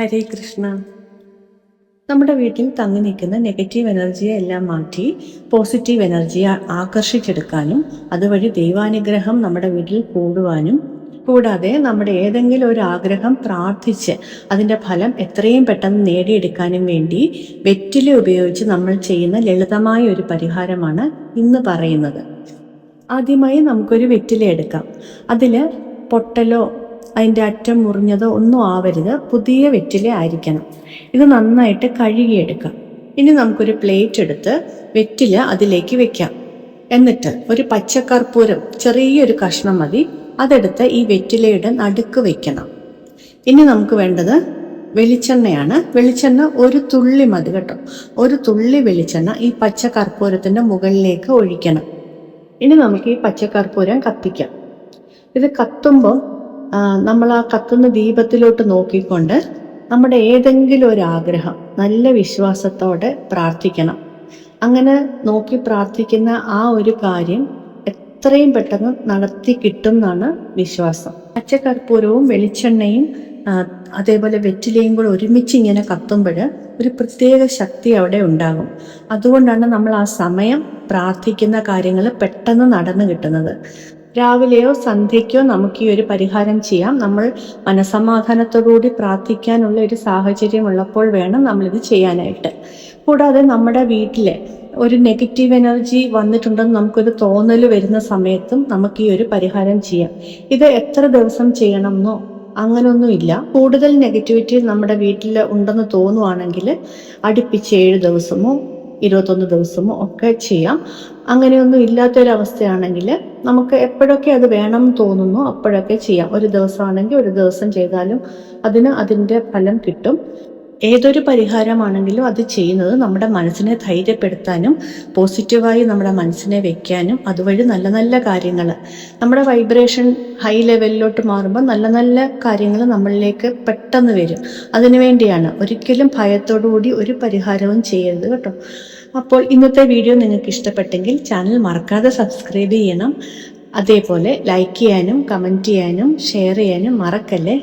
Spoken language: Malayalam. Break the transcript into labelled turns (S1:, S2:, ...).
S1: ഹരേ കൃഷ്ണ. നമ്മുടെ വീട്ടിൽ തങ്ങി നിൽക്കുന്ന നെഗറ്റീവ് എനർജിയെ എല്ലാം മാറ്റി പോസിറ്റീവ് എനർജിയെ ആകർഷിച്ചെടുക്കാനും അതുവഴി ദൈവാനുഗ്രഹം നമ്മുടെ വീട്ടിൽ കൂടുവാനും കൂടാതെ നമ്മുടെ ഏതെങ്കിലും ഒരു ആഗ്രഹം പ്രാർത്ഥിച്ച് അതിന്റെ ഫലം എത്രയും പെട്ടെന്ന് നേടിയെടുക്കാനും വേണ്ടി വെറ്റില ഉപയോഗിച്ച് നമ്മൾ ചെയ്യുന്ന ലളിതമായ ഒരു പരിഹാരമാണ് ഇന്ന് പറയുന്നത്. ആദ്യമായി നമുക്കൊരു വെറ്റില എടുക്കാം. അതിൽ പൊട്ടലോ അതിന്റെ അറ്റം മുറിഞ്ഞതോ ഒന്നും ആവരുത്. പുതിയ വെറ്റില ആയിരിക്കണം ഇത് നന്നായിട്ട് കഴുകിയെടുക്കാം. ഇനി നമുക്കൊരു പ്ലേറ്റ് എടുത്ത് വെറ്റില അതിലേക്ക് വെക്കാം. എന്നിട്ട് ഒരു പച്ചക്കർപ്പൂരം ചെറിയൊരു കഷ്ണം മതി. അതെടുത്ത് ഈ വെറ്റിലയുടെ നടുക്ക് വെക്കണം. ഇനി നമുക്ക് വേണ്ടത് വെളിച്ചെണ്ണയാണ്. വെളിച്ചെണ്ണ ഒരു തുള്ളി മതി കേട്ടോ. ഒരു തുള്ളി വെളിച്ചെണ്ണ ഈ പച്ചക്കർപ്പൂരത്തിന്റെ മുകളിലേക്ക് ഒഴിക്കണം. ഇനി നമുക്ക് ഈ പച്ചക്കർപ്പൂരം കത്തിക്കാം. ഇത് കത്തുമ്പോൾ നമ്മൾ ആ കത്തുന്ന ദീപത്തിലോട്ട് നോക്കിക്കൊണ്ട് നമ്മുടെ ഏതെങ്കിലും ഒരു ആഗ്രഹം നല്ല വിശ്വാസത്തോടെ പ്രാർത്ഥിക്കണം. അങ്ങനെ നോക്കി പ്രാർത്ഥിക്കുന്ന ആ ഒരു കാര്യം എത്രയും പെട്ടെന്ന് നടത്തി കിട്ടും എന്നാണ് വിശ്വാസം. പച്ചക്കർപ്പൂരവും വെളിച്ചെണ്ണയും അതേപോലെ വെറ്റിലയും കൂടെ ഒരുമിച്ച് ഇങ്ങനെ കത്തുമ്പോൾ ഒരു പ്രത്യേക ശക്തി അവിടെ ഉണ്ടാകും. അതുകൊണ്ടാണ് നമ്മൾ ആ സമയം പ്രാർത്ഥിക്കുന്ന കാര്യങ്ങൾ പെട്ടെന്ന് നടന്നു കിട്ടുന്നത്. രാവിലെയോ സന്ധ്യയ്ക്കോ നമുക്ക് ഈ ഒരു പരിഹാരം ചെയ്യാം. നമ്മൾ മനസമാധാനത്തോടുകൂടി പ്രാർത്ഥിക്കാനുള്ള ഒരു സാഹചര്യം ഉള്ളപ്പോൾ വേണം നമ്മളിത് ചെയ്യാനായിട്ട്. കൂടാതെ നമ്മുടെ വീട്ടിലെ ഒരു നെഗറ്റീവ് എനർജി വന്നിട്ടുണ്ടെന്ന് നമുക്കൊരു തോന്നൽ വരുന്ന സമയത്തും നമുക്ക് ഈ ഒരു പരിഹാരം ചെയ്യാം. ഇത് എത്ര ദിവസം ചെയ്യണമെന്നോ അങ്ങനൊന്നുമില്ല. കൂടുതൽ നെഗറ്റിവിറ്റി നമ്മുടെ വീട്ടിൽ ഉണ്ടെന്ന് തോന്നുവാണെങ്കിൽ അടുപ്പിച്ച് ഏഴ് ദിവസമോ ഇരുപത്തൊന്ന് ദിവസമോ ഒക്കെ ചെയ്യാം. അങ്ങനെയൊന്നും ഇല്ലാത്തൊരവസ്ഥയാണെങ്കിൽ നമുക്ക് എപ്പോഴൊക്കെ അത് വേണം തോന്നുന്നു അപ്പോഴൊക്കെ ചെയ്യാം. ഒരു ദിവസമാണെങ്കിൽ ഒരു ദിവസം ചെയ്താലും അതിന് അതിന്റെ ഫലം കിട്ടും. ഏതൊരു പരിഹാരമാണെങ്കിലും അത് ചെയ്യുന്നത് നമ്മുടെ മനസ്സിനെ ധൈര്യപ്പെടുത്താനും പോസിറ്റീവായി നമ്മുടെ മനസ്സിനെ വെക്കാനും അതുവഴി നല്ല നല്ല കാര്യങ്ങൾ നമ്മുടെ വൈബ്രേഷൻ ഹൈ ലെവലിലോട്ട് മാറുമ്പോൾ നല്ല നല്ല കാര്യങ്ങൾ നമ്മളിലേക്ക് പെട്ടെന്ന് വരും. അതിനുവേണ്ടിയാണ് ഒരിക്കലും ഭയത്തോടുകൂടി ഒരു പരിഹാരവും ചെയ്യരുത് കേട്ടോ. അപ്പോൾ ഇന്നത്തെ വീഡിയോ നിങ്ങൾക്ക് ഇഷ്ടപ്പെട്ടെങ്കിൽ ചാനൽ മറക്കാതെ സബ്സ്ക്രൈബ് ചെയ്യണം. അതേപോലെ ലൈക്ക് ചെയ്യാനും കമന്റ് ചെയ്യാനും ഷെയർ ചെയ്യാനും മറക്കല്ലേ?